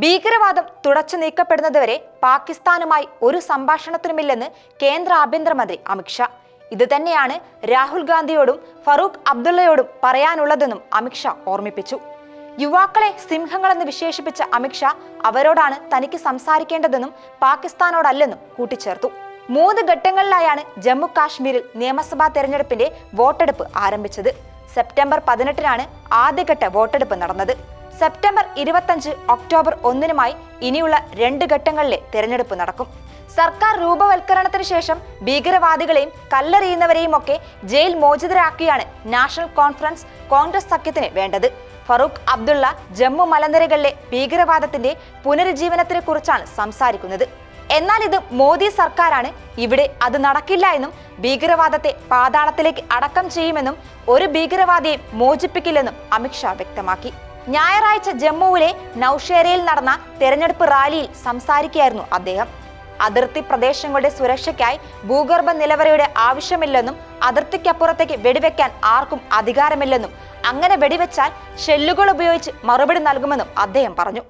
ഭീകരവാദം തുടച്ചു നീക്കപ്പെടുന്നതുവരെ പാകിസ്ഥാനുമായി ഒരു സംഭാഷണത്തിനുമില്ലെന്ന് കേന്ദ്ര ആഭ്യന്തരമന്ത്രി അമിത്ഷാ ഇത് തന്നെയാണ് രാഹുൽ ഗാന്ധിയോടും ഫറൂഖ് അബ്ദുള്ളയോടും പറയാനുള്ളതെന്നും അമിത്ഷാ ഓർമ്മിപ്പിച്ചു. യുവാക്കളെ സിംഹങ്ങളെന്ന് വിശേഷിപ്പിച്ച അമിത്ഷാ അവരോടാണ് തനിക്ക് സംസാരിക്കേണ്ടതെന്നും പാകിസ്ഥാനോടല്ലെന്നും കൂട്ടിച്ചേർത്തു. മൂന്ന് ഘട്ടങ്ങളിലായാണ് ജമ്മു കാശ്മീരിൽ നിയമസഭാ തെരഞ്ഞെടുപ്പിന്റെ വോട്ടെടുപ്പ് ആരംഭിച്ചത്. സെപ്റ്റംബർ പതിനെട്ടിനാണ് ആദ്യഘട്ട വോട്ടെടുപ്പ് നടന്നത്. സെപ്റ്റംബർ ഇരുപത്തഞ്ച് ഒക്ടോബർ ഒന്നിനുമായി ഇനിയുള്ള രണ്ട് ഘട്ടങ്ങളിലെ തെരഞ്ഞെടുപ്പ് നടക്കും. സർക്കാർ രൂപവൽക്കരണത്തിന് ശേഷം ഭീകരവാദികളെയും കല്ലെറിയുന്നവരെയും ഒക്കെ ജയിൽ മോചിതരാക്കിയാണ് നാഷണൽ കോൺഫറൻസ് കോൺഗ്രസ് സഖ്യത്തിന് വേണ്ടത്. ഫറൂഖ് അബ്ദുള്ള ജമ്മു മലനിരകളിലെ ഭീകരവാദത്തിന്റെ പുനരുജ്ജീവനത്തിനെ കുറിച്ചാണ് സംസാരിക്കുന്നത്. എന്നാൽ ഇത് മോദി സർക്കാരാണ്. ഇവിടെ അത് നടക്കില്ല എന്നും ഭീകരവാദത്തെ പാതാളത്തിലേക്ക് അടക്കം ചെയ്യുമെന്നും ഒരു ഭീകരവാദിയെ മോചിപ്പിക്കില്ലെന്നും അമിത്ഷാ വ്യക്തമാക്കി. ഞായറാഴ്ച ജമ്മുവിലെ നൌഷേരയിൽ നടന്ന തെരഞ്ഞെടുപ്പ് റാലിയിൽ സംസാരിക്കുകയായിരുന്നു അദ്ദേഹം. അതിർത്തി പ്രദേശങ്ങളുടെ സുരക്ഷയ്ക്കായി ഭൂഗർഭ നിലവറയുടെ ആവശ്യമില്ലെന്നും അതിർത്തിക്കപ്പുറത്തേക്ക് വെടിവെക്കാൻ ആർക്കും അധികാരമില്ലെന്നും അങ്ങനെ വെടിവെച്ചാൽ ഷെല്ലുകൾ ഉപയോഗിച്ച് മറുപടി നൽകുമെന്നും അദ്ദേഹം പറഞ്ഞു.